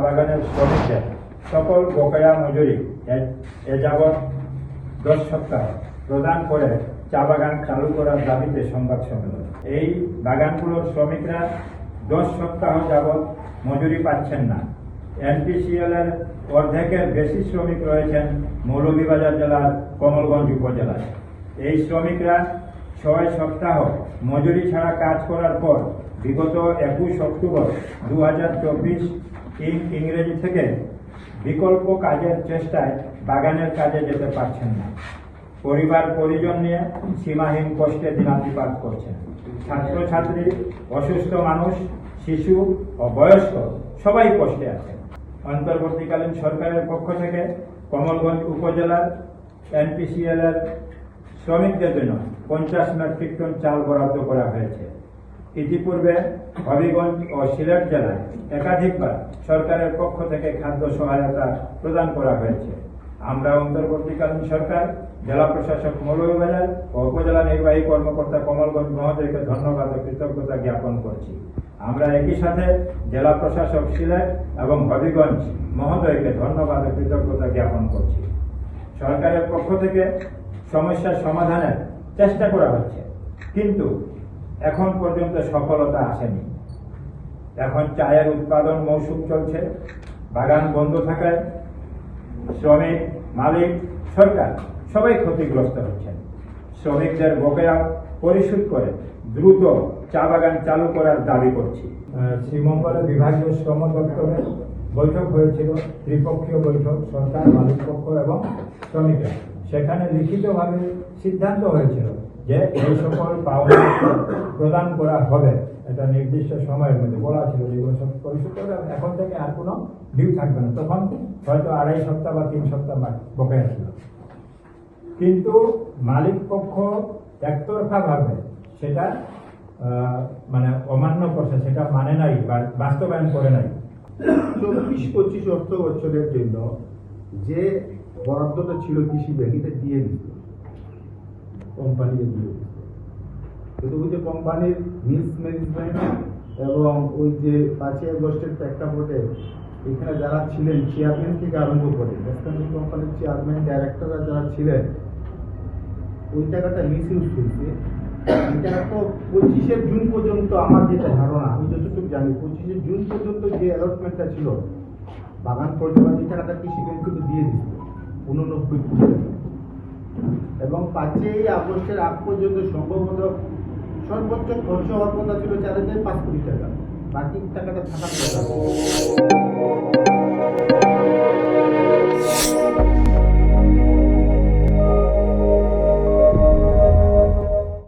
বাগানের শ্রমিকদের সকল বকেয়া মজুরি এ- এ যাবৎ দশ সপ্তাহ প্রদান করে চা বাগান চালু করার দাবিতে সংবাদ সম্মেলন। এই বাগানগুলোর শ্রমিকরা দশ সপ্তাহ যাবৎ মজুরি পাচ্ছেন না। এনপিসিএল এর অর্ধেকের বেশি শ্রমিক রয়েছেন মৌলভীবাজার জেলার কমলগঞ্জ উপজেলায়। এই শ্রমিকরা ছয় সপ্তাহ মজুরি ছাড়া কাজ করার পর বিগত একুশ অক্টোবর দু হাজার চব্বিশ ইংরেজি থেকে বিকল্প কাজের চেষ্টায় বাগানের কাজে যেতে পারছেন না। পরিবার পরিজন নিয়ে সীমাহীন কষ্টে দিনাতিপাত করছেন। ছাত্রছাত্রী, অসুস্থ মানুষ, শিশু ও বয়স্ক সবাই কষ্টে আছেন। অন্তর্বর্তীকালীন সরকারের পক্ষ থেকে কমলগঞ্জ উপজেলার এনপিসিএল এর শ্রমিকদের জন্য পঞ্চাশ মেট্রিক টন চাল বরাদ্দ করা হয়েছে। ইতিপূর্বে হবিগঞ্জ ও সিলেট জেলায় একাধিকবার সরকারের পক্ষ থেকে খাদ্য সহায়তা প্রদান করা হয়েছে। আমরা অন্তর্বর্তীকালীন সরকার, জেলা প্রশাসক মৌলভীবাজার ও উপজেলা নির্বাহী কর্মকর্তা কমলগঞ্জ মহোদয়কে ধন্যবাদ ও কৃতজ্ঞতা জ্ঞাপন করছি। আমরা একই সাথে জেলা প্রশাসক সিলেট এবং হবিগঞ্জ মহোদয়কে ধন্যবাদ ও কৃতজ্ঞতা জ্ঞাপন করছি। সরকারের পক্ষ থেকে সমস্যার সমাধানের চেষ্টা করা হচ্ছে। কিন্তু এখন পর্যন্ত সফলতা আসেনি। এখন চায়ের উৎপাদন মৌসুম চলছে, বাগান বন্ধ থাকায় শ্রমিক, মালিক, সরকার সবাই ক্ষতিগ্রস্ত হচ্ছেন। শ্রমিকদের বকেয়া পরিশোধ করে দ্রুত চা বাগান চালু করার দাবি করছি। শ্রীমঙ্গলের বিভাগীয় শ্রম দপ্তরে বৈঠক হয়েছিল, ত্রিপক্ষীয় বৈঠক, সরকার মালিক পক্ষ এবং শ্রমিকরা। সেখানে লিখিতভাবে সিদ্ধান্ত হয়েছিল যে এই সকল পাওনা প্রদান করা হবে, এটা নির্দিষ্ট সময়ের মধ্যে বলা ছিল যে সব পরিশোধ করবে এখন থেকে আর কোনো ডিউ থাকবে না। তখন হয়তো আড়াই সপ্তাহ বা তিন সপ্তাহ বকেয়া ছিল কিন্তু মালিক পক্ষ একতরফা ভাবে সেটা মানে অমান্য করছে, সেটা মানে নাই বা বাস্তবায়ন করে নাই। চব্বিশ পঁচিশ অর্থ বছরের জন্য যে বরাদ্দটা ছিল কৃষি ব্যাংক, এটা দিয়ে দিত কোম্পানিকে দিয়ে কিন্তু ওই যে কোম্পানির মিস ম্যানেজমেন্ট এবং ওই যে পাঁচই আগস্টের প্রেক্ষাপটে এখানে যারা ছিলেন চেয়ারম্যান থেকে আরম্ভ করে ওয়েস্টার্ন কোম্পানির চেয়ারম্যান ডাইরেক্টররা যারা ছিলেন, ওই টাকাটা মিস ইউজ তো পঁচিশে জুন পর্যন্ত আমার যেটা ধারণা, আমি যতটুকু জানি, পঁচিশে জুন পর্যন্ত যে অ্যালটমেন্টটা ছিল, বাগান পর্যন্ত যে টাকাটা কৃষি ব্যাংক থেকে দিয়ে দিচ্ছে উননব্বই কোটি টাকা। এবং পাঁচই আগস্টের আগ পর্যন্ত সম্ভবত সর্বোচ্চ খরচ হওয়ার কথা ছিল চার হাজার পাঁচ কোটি টাকা। বাকি টাকাটা থাকা